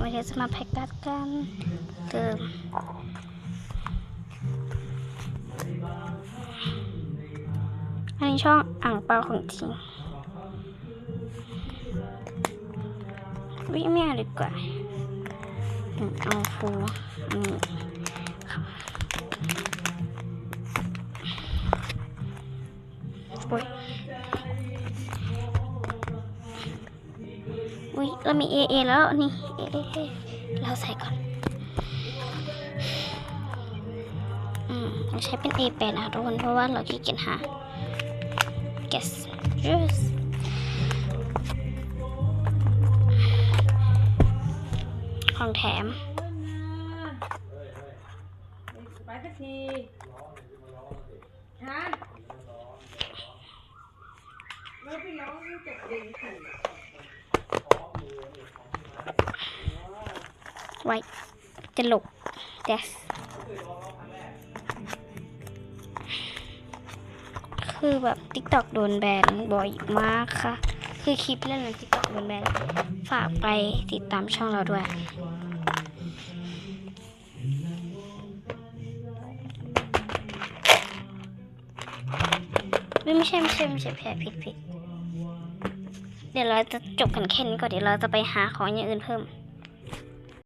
วันนี้จะมาแพ็กการ์ดกันเติมอันนี้ช่องอ่างเปาของจริงวิ่งไม่เอาดีกว่าเอาฟูอืมโอ้ย อุ้ยเรามีเอเอแล้วนี่เอเอเราใส่ก่อนอืมเราใช้เป็น A8 นะคะทุกคนเพราะว่าเราขี้เกียจหา guess yes ของแถมไปสักทีฮะแล้วพี่ร้องรู้จักเด็ก ไว้จะหลบ yes คือแบบ TikTok โดนแบนบ่อยมากค่ะ คือคลิปเล่นใน TikTok โดนแบนฝากไปติดตามช่องเราด้วยไม่ไม่ใช่ไม่ใช่ไม่ใช่แพ้ผิดผิด เดี๋ยวเราจะจบกันแค่นี้ก่อนเดี๋ยวเราจะไปหาของอย่างอื่นเพิ่ม